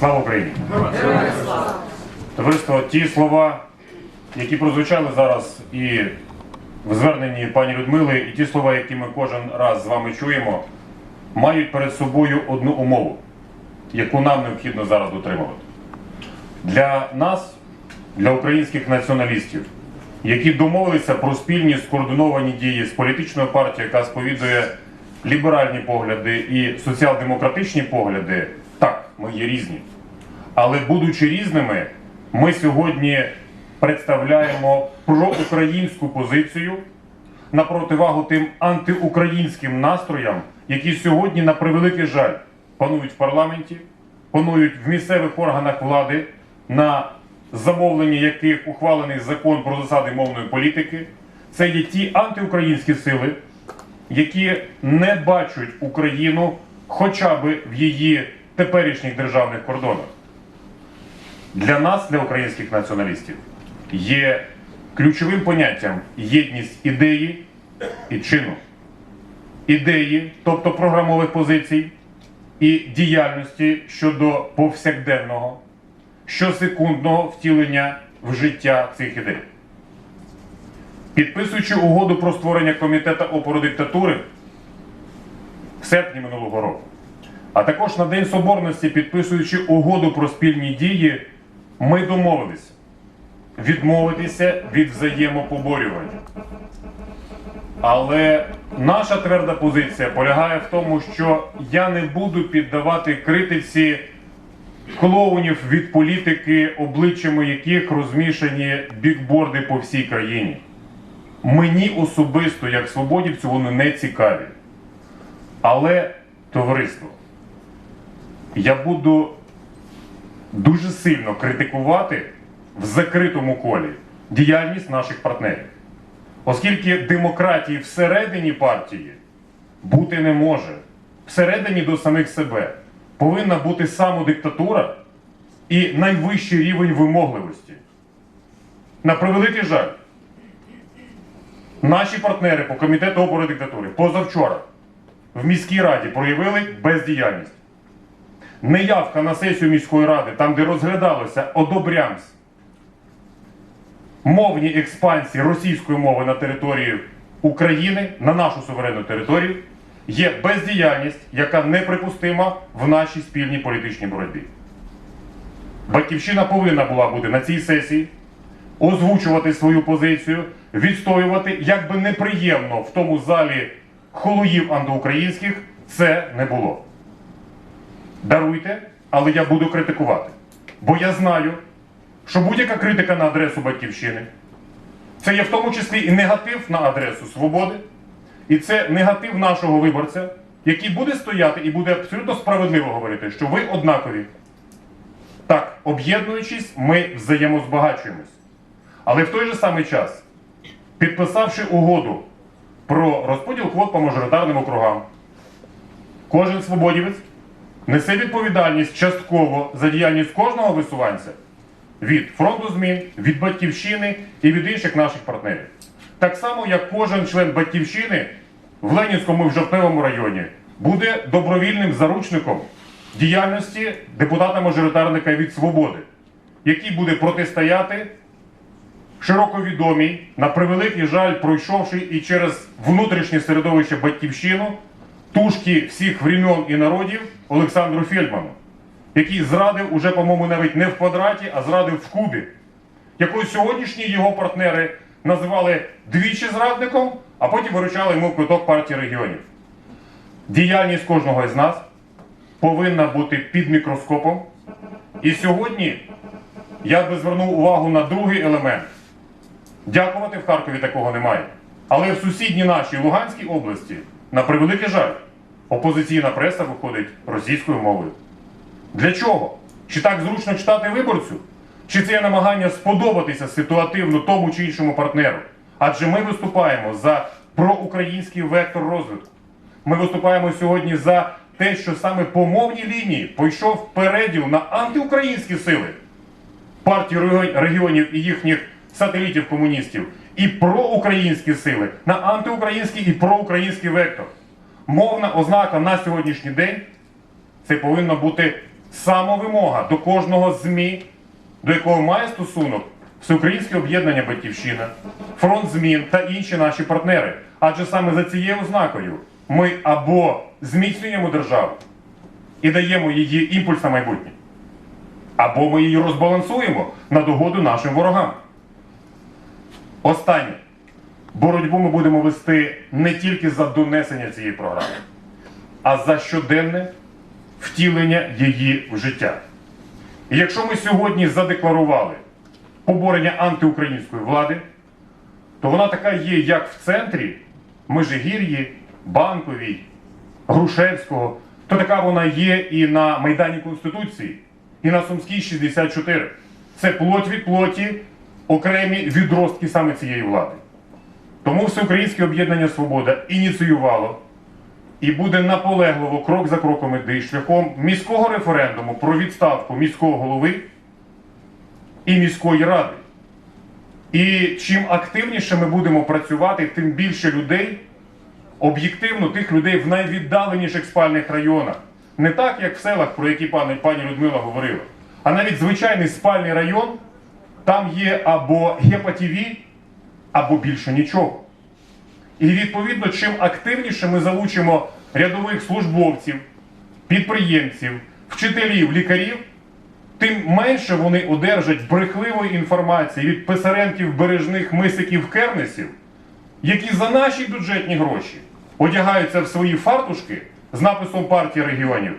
Слава Україні! Товариство, ті слова, які прозвучали зараз і в зверненні пані Людмили, і ті слова, які ми кожен раз з вами чуємо, мають перед собою одну умову, яку нам необхідно зараз дотримувати. Для нас, для українських націоналістів, які домовилися про спільні скоординовані дії з політичною партією, яка сповідує ліберальні погляди і соціал-демократичні погляди, так, ми є різні. Але будучи різними, ми сьогодні представляємо проукраїнську позицію на противагу тим антиукраїнським настроям, які сьогодні, на превеликий жаль, панують в парламенті, панують в місцевих органах влади, на замовленні яких ухвалений закон про засади мовної політики. Це є ті антиукраїнські сили, які не бачать Україну хоча б в її теперішніх державних кордонах. Для нас, для українських націоналістів, є ключовим поняттям єдність ідеї і чину. Ідеї, тобто програмових позицій, і діяльності щодо повсякденного, щосекундного втілення в життя цих ідей. Підписуючи угоду про створення комітету опору диктатури в серпні минулого року, а також на День Соборності, підписуючи угоду про спільні дії, ми домовилися відмовитися від взаємопоборювання. Але наша тверда позиція полягає в тому, що я не буду піддавати критиці клоунів від політики, обличчями яких розмішані бікборди по всій країні. Мені особисто, як свободівцю, вони не цікаві. Але, товариство, я буду дуже сильно критикувати в закритому колі діяльність наших партнерів. Оскільки демократії всередині партії бути не може, всередині до самих себе повинна бути самодиктатура і найвищий рівень вимогливості. На превеликий жаль, наші партнери по комітету опору диктатури позавчора в міській раді проявили бездіяльність. Неявка на сесію міської ради, там, де розглядалося одобрямс мовні експансії російської мови на території України, на нашу суверенну територію, є бездіяльність, яка неприпустима в нашій спільній політичній боротьбі. Батьківщина повинна була бути на цій сесії, озвучувати свою позицію, відстоювати, як би неприємно в тому залі холуїв антиукраїнських це не було. Даруйте, але я буду критикувати. Бо я знаю, що будь-яка критика на адресу батьківщини це є в тому числі і негатив на адресу свободи, і це негатив нашого виборця, який буде стояти і буде абсолютно справедливо говорити, що ви однакові. Так, об'єднуючись, ми взаємозбагачуємось. Але в той же самий час, підписавши угоду про розподіл квот по мажоритарним округам, кожен свободівець несе відповідальність частково за діяльність кожного висуванця від фронту змін, від батьківщини і від інших наших партнерів. Так само, як кожен член батьківщини в Ленінському і в Жовтневому районі буде добровільним заручником діяльності депутата-мажоритарника від свободи, який буде протистояти широко відомій, на превеликий жаль, пройшовши і через внутрішнє середовище батьківщину тушки всіх времен і народів Олександру Фельдману, який зрадив уже, по-моєму, навіть не в квадраті, а зрадив в кубі, якого сьогоднішні його партнери називали двічі зрадником, а потім виручали йому квиток партії регіонів. Діяльність кожного із нас повинна бути під мікроскопом. І сьогодні я би звернув увагу на другий елемент. Дякувати в Харкові такого немає. Але в сусідній нашій Луганській області, на превеликий жаль, опозиційна преса виходить російською мовою. Для чого? Чи так зручно читати виборцю? Чи це є намагання сподобатися ситуативно тому чи іншому партнеру? Адже ми виступаємо за проукраїнський вектор розвитку. Ми виступаємо сьогодні за те, що саме по мовній лінії пойшов переділ на антиукраїнські сили партії регіонів і їхніх сателітів комуністів, і проукраїнські сили на антиукраїнський і проукраїнський вектор. Мовна ознака на сьогоднішній день це повинна бути самовимога до кожного ЗМІ, до якого має стосунок Всеукраїнське об'єднання Батьківщина, фронт змін та інші наші партнери. Адже саме за цією ознакою ми або зміцнюємо державу і даємо її імпульс на майбутнє, або ми її розбалансуємо на догоду нашим ворогам. Останнє. Боротьбу ми будемо вести не тільки за донесення цієї програми, а за щоденне втілення її в життя. І якщо ми сьогодні задекларували поборення антиукраїнської влади, то вона така є як в центрі Межигір'ї, Банковій, Грушевського, то така вона є і на Майдані Конституції, і на Сумській 64. Це плоть від плоті, окремі відростки саме цієї влади. Тому Всеукраїнське об'єднання Свобода ініціювало і буде наполегливо крок за кроком іти шляхом міського референдуму про відставку міського голови і міської ради. І чим активніше ми будемо працювати, тим більше людей, об'єктивно тих людей в найвіддаленіших спальних районах. Не так, як в селах, про які пані, Людмила говорила, а навіть звичайний спальний район, там є або гепа-ТВ, або більше нічого. І відповідно, чим активніше ми залучимо рядових службовців, підприємців, вчителів, лікарів, тим менше вони одержать брехливої інформації від писаренків, бережних мисиків, кернесів, які за наші бюджетні гроші одягаються в свої фартушки з написом партії регіонів.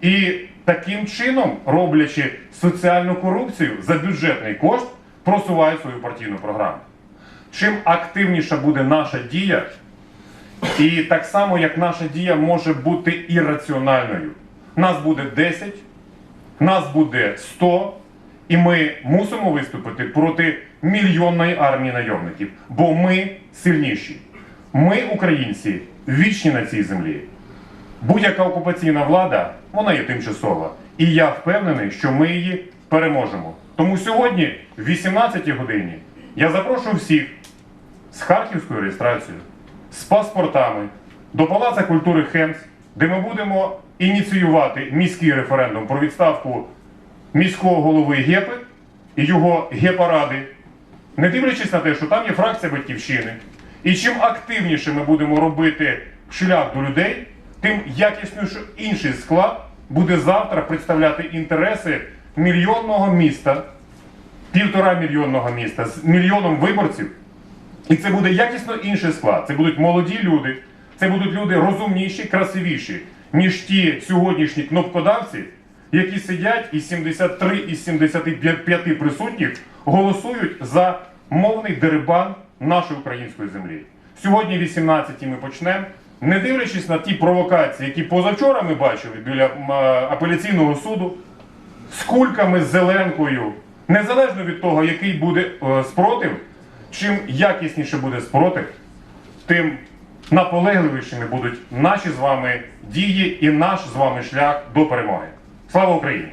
І таким чином, роблячи соціальну корупцію за бюджетний кошт, просувають свою партійну програму. Чим активніша буде наша дія, і так само, як наша дія може бути ірраціональною. Нас буде 10, нас буде 100, і ми мусимо виступити проти мільйонної армії найомників, бо ми сильніші. Ми, українці, вічні на цій землі. Будь-яка окупаційна влада, вона є тимчасова. І я впевнений, що ми її переможемо. Тому сьогодні, в 18 годині, я запрошую всіх з харківською реєстрацією, з паспортами до Палаця культури Хемс, де ми будемо ініціювати міський референдум про відставку міського голови ГЕПи і його гепаради, не дивлячись на те, що там є фракція батьківщини. І чим активніше ми будемо робити шлях до людей, тим якісніше інший склад буде завтра представляти інтереси мільйонного міста, півтора мільйонного міста з мільйоном виборців. І це буде якісно інший склад. Це будуть молоді люди, це будуть люди розумніші, красивіші, ніж ті сьогоднішні кнопкодавці, які сидять із 73 із 75 присутніх голосують за мовний дерибан нашої української землі. Сьогодні, 18 ми почнемо. Не дивлячись на ті провокації, які позавчора ми бачили біля апеляційного суду, з кульками з зеленкою, незалежно від того, який буде е, спротив, чим якісніше буде спротив, тим наполегливішими будуть наші з вами дії і наш з вами шлях до перемоги. Слава Україні!